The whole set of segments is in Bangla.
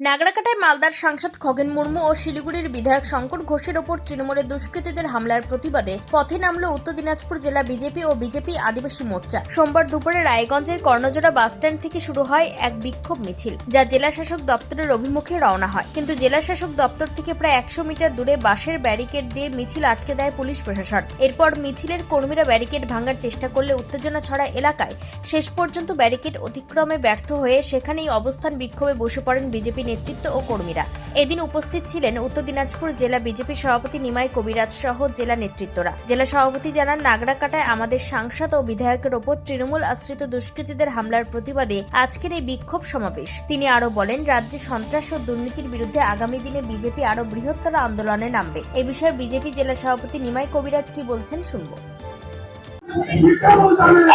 নাগরাকাটায় মালদার সাংসদ খগেন মুর্মু ও শিলিগুড়ির বিধায়ক শঙ্কর ঘোষের ওপর তৃণমূলের দুষ্কৃতীদের হামলার প্রতিবাদে পথে নামল উত্তর দিনাজপুর জেলা বিজেপি ও বিজেপি আদিবাসী মোর্চা। সোমবার দুপুরে রায়গঞ্জের কর্ণজোড়া বাসস্ট্যান্ড থেকে শুরু হয় এক বিক্ষোভ মিছিল, যা জেলা শাসক দপ্তরের অভিমুখে রওনা হয়। কিন্তু জেলা শাসক দপ্তর থেকে প্রায় একশো মিটার দূরে বাঁশের ব্যারিকেড দিয়ে মিছিল আটকে দেয় পুলিশ প্রশাসন। এরপর মিছিলের কর্মীরা ব্যারিকেড ভাঙার চেষ্টা করলে উত্তেজনা ছড়া এলাকায়। শেষ পর্যন্ত ব্যারিকেড অতিক্রমে ব্যর্থ হয়ে সেখানেই অবস্থান বিক্ষোভে বসে পড়েন বিজেপি নেতৃত্ব ও কর্মীরা। এদিন উপস্থিত ছিলেন উত্তর দিনাজপুর জেলা বিজেপি সভাপতি নিমাই কবিরাজ সহ জেলা নেতৃত্বরা। জেলা সভাপতি জানান, নাগরাকাটায় আমাদের সাংসদ ও বিধায়কের ওপর তৃণমূল আশ্রিত দুষ্কৃতীদের হামলার প্রতিবাদে আজকের এই বিক্ষোভ সমাবেশ। তিনি আরও বলেন, রাজ্যে সন্ত্রাস ও দুর্নীতির বিরুদ্ধে আগামী দিনে বিজেপি আরও বৃহত্তর আন্দোলনে নামবে। এ বিষয়ে বিজেপি জেলা সভাপতি নিমাই কবিরাজ কি বলছেন শুনব।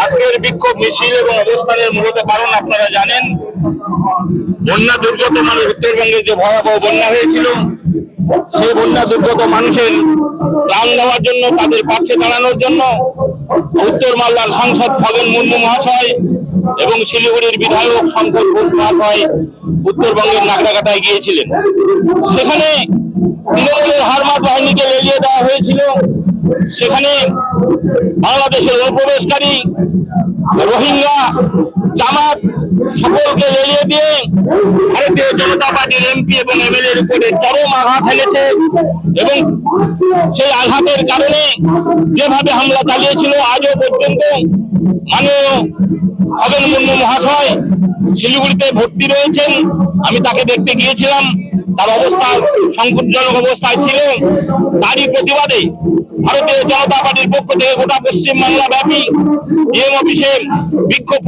আজকের বিক্ষোভ মিছিল এবং অবস্থানের মূলত কারণ আপনারা জানেন, বন্যা দুর্গত মানুষ উত্তরবঙ্গে যে ভয়াবহ বন্যা হয়েছিল, সেই বন্যা দুর্গত মানুষের প্রাণ দেওয়ার জন্য, তাদের পাশে দাঁড়ানোর জন্য উত্তর মালদার সাংসদ খগেন মুর্মু মহাশয় এবং শিলিগুড়ির বিধায়ক শঙ্কর ঘোষ মহাশয় উত্তরবঙ্গের নাগরাকাটায় গিয়েছিলেন। সেখানে তৃণমূলের হয়েছিল, সেখানে বাংলাদেশের অনুপ্রবেশকারী রোহিঙ্গা জামাত সকলকে লেলিয়ে দিয়ে ভারতীয় জনতা পার্টির এমপি এবং এমএলএর উপরে চরম আঘাত হেনেছে এবং সেই আঘাতের কারণে যেভাবে হামলা চালিয়েছিল, আজও পর্যন্ত মাননীয় মহাশয় শিলিগুড়িতে ভর্তি রয়েছেন। আমি তাকে দেখতে গিয়েছিলাম। তার অবস্থা সংকটজনক অবস্থায় ছিল। তারই প্রতিবাদে ভারতীয় জনতা পার্টির পক্ষ থেকে গোটা পশ্চিম বাংলা ব্যাপী ডিএম অফিসে বিক্ষোভ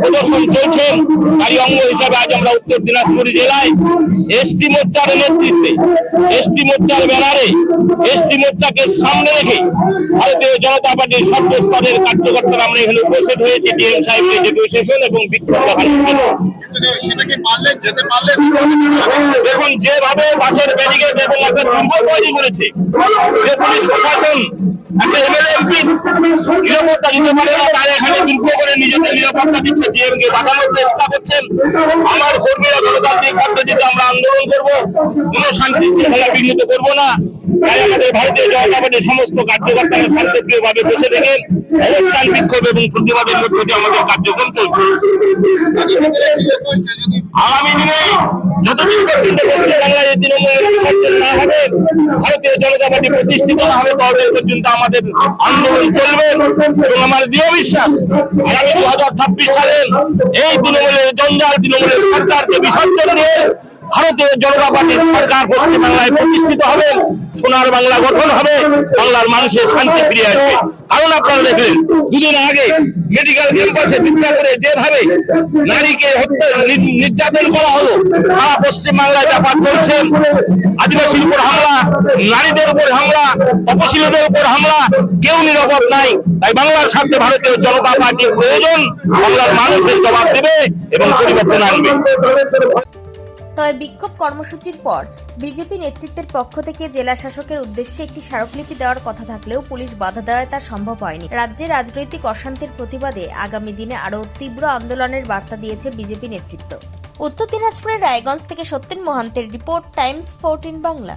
প্রদর্শন চলছে। তারই অঙ্গ হিসাবে আজ আমরা উত্তর দিনাজপুর জেলায় এসটি মোর্চার নেতৃত্বে, এসটি মোর্চার ব্যানারে, এসটি মোর্চাকে সামনে রেখে ভারতীয় জনতা পার্টির সর্বস্তরের কার্যকর্তারা আমরা এখানে উপস্থিত হয়েছি। ডিএম সাহেবের ডেপুটেশন এবং বিক্ষোভ কিন্তু সেটা পারলেন, যেতে দেখুন, যেভাবে বাসের ব্যারিকেড এবং একটা দুর্গ তৈরি করেছে। যে পুলিশ প্রশাসন করে দিচ্ছে চেষ্টা করছেন। আমার আমরা আন্দোলন করব, কোনো শান্তি শৃঙ্খলা বিঘ্নিত করব না। তাই আমাদের ভারতীয় জনতা পার্টির সমস্ত কার্যকর্তারা বসে অবস্থান বিক্ষোভ এবং প্রতিবাদের আমাদের কার্যক্রম চলছে। আগামী দিনে যতদিন পর্যন্ত পশ্চিম বাংলায় এই তৃণমূলের না হবে, ভারতীয় জনতা পার্টি প্রতিষ্ঠিত হবে পর্যন্ত আমাদের আন্দোলন চলবে এবং আমার দৃঢ় বিশ্বাস, আগামী দু হাজার ছাব্বিশ সালে এই তৃণমূলের জঞ্জাল, তৃণমূলের সরকারকে বিসর্জন দিয়ে ভারতীয় জনতা পার্টির সরকার পশ্চিম বাংলায় প্রতিষ্ঠিত হবে, সোনার বাংলা গঠন হবে, বাংলার মানুষের শান্তি ফিরে আসবে। কারণ আপনারা দেখলেন, দুদিন আগে মেডিকেল ক্যাম্পাসে ভিক্ষা করে যেভাবে নারীকে হত্যা নির্যাতন করা হলো, সারা পশ্চিম বাংলায় ব্যাপার চলছে, আদিবাসীর উপর হামলা, নারীদের উপর হামলা, তপশিলীদের উপর হামলা, কেউ নিরাপদ নাই। তাই বাংলার স্বার্থে ভারতীয় জনতা পার্টির প্রয়োজন, বাংলার মানুষের জবাব দেবে এবং পরিবর্তন আনবে। তবে বিক্ষোভ কর্মসূচির পর বিজেপি নেতৃত্বের পক্ষ থেকে জেলা শাসকের উদ্দেশ্যে একটি স্মারকলিপি দেওয়ার কথা থাকলেও পুলিশ বাধা দেওয়ায় তা সম্ভব হয়নি। রাজ্যে রাজনৈতিক অশান্তির প্রতিবাদে আগামী দিনে আরও তীব্র আন্দোলনের বার্তা দিয়েছে বিজেপি নেতৃত্ব। উত্তর দিনাজপুরের রায়গঞ্জ থেকে সত্যেন মহান্তের রিপোর্ট, টাইমস, ফোরটিন বাংলা।